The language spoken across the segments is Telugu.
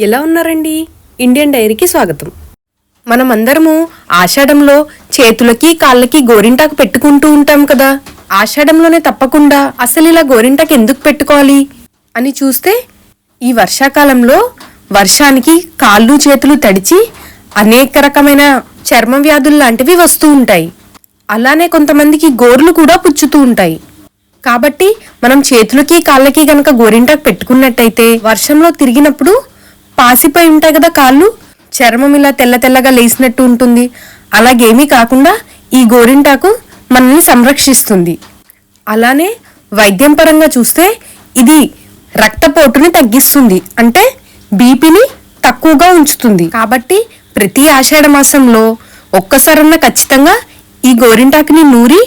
ఎలా ఉన్నారండి? ఇండియన్ డైరీకి స్వాగతం. మనం అందరము ఆషాఢంలో చేతులకి కాళ్ళకి గోరింటాకు పెట్టుకుంటూ ఉంటాం కదా. ఆషాఢంలోనే తప్పకుండా అసలు ఇలా గోరింటాకు ఎందుకు పెట్టుకోవాలి? అని చూస్తే ఈ వర్షాకాలంలో వర్షానికి కాళ్ళు చేతులు తడిచి అనేక రకమైన చర్మ వ్యాధులు లాంటివి వస్తూ ఉంటాయి. అలానే కొంతమందికి గోర్లు కూడా పుచ్చుతూ ఉంటాయి. కాబట్టి మనం చేతులకి కాళ్ళకి గనక గోరింటాకు పెట్టుకున్నట్టయితే వర్షంలో తిరిగినప్పుడు పాసిపోయి ఉంటాయి కదా కాళ్ళు? చర్మం ఇలా తెల్ల తెల్లగా లేసినట్టు ఉంటుంది. అలాగేమీ కాకుండా ఈ గోరింటాకు మనల్ని సంరక్షిస్తుంది. అలానే వైద్యం పరంగా చూస్తే ఇది రక్తపోటుని తగ్గిస్తుంది. అంటే బీపీని తక్కువగా ఉంచుతుంది. కాబట్టి ప్రతి ఆషాఢ మాసంలో ఒక్కసారన్నా ఖచ్చితంగా ఈ గోరింటాకుని నూరి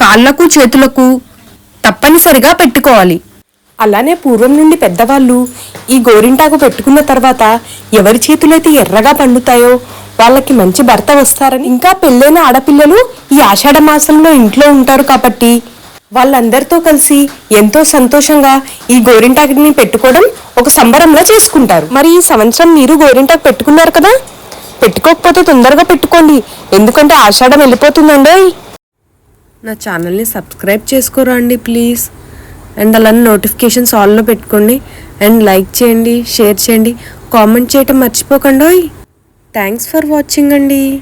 కాళ్ళకు చేతులకు తప్పనిసరిగా పెట్టుకోవాలి. అలానే పూర్వం నుండి పెద్దవాళ్ళు ఈ గోరింటాకు పెట్టుకున్న తర్వాత ఎవరి చేతులైతే ఎర్రగా పండుతాయో వాళ్ళకి మంచి భర్త వస్తారని ఇంకా పెళ్ళైన ఆడపిల్లలు ఈ ఆషాఢ మాసంలో ఇంట్లో ఉంటారు కాబట్టి వాళ్ళందరితో కలిసి ఎంతో సంతోషంగా ఈ గోరింటాకుని పెట్టుకోవడం ఒక సంబరంలా చేసుకుంటారు. మరి ఈ సంవత్సరం మీరు గోరింటాకు పెట్టుకున్నారు కదా? పెట్టుకోకపోతే తొందరగా పెట్టుకోండి. ఎందుకంటే ఆషాఢం వెళ్ళిపోతుందండి నా ఛానల్ని సబ్స్క్రైబ్ చేసుకోరా అండి ప్లీజ్? అండ్ అలానే నోటిఫికేషన్స్ ఆల్లో పెట్టుకోండి. అండ్ లైక్ చేయండి షేర్ చేయండి. కామెంట్ చేయటం మర్చిపోకండి. థ్యాంక్స్ ఫర్ వాచింగ్ అండి.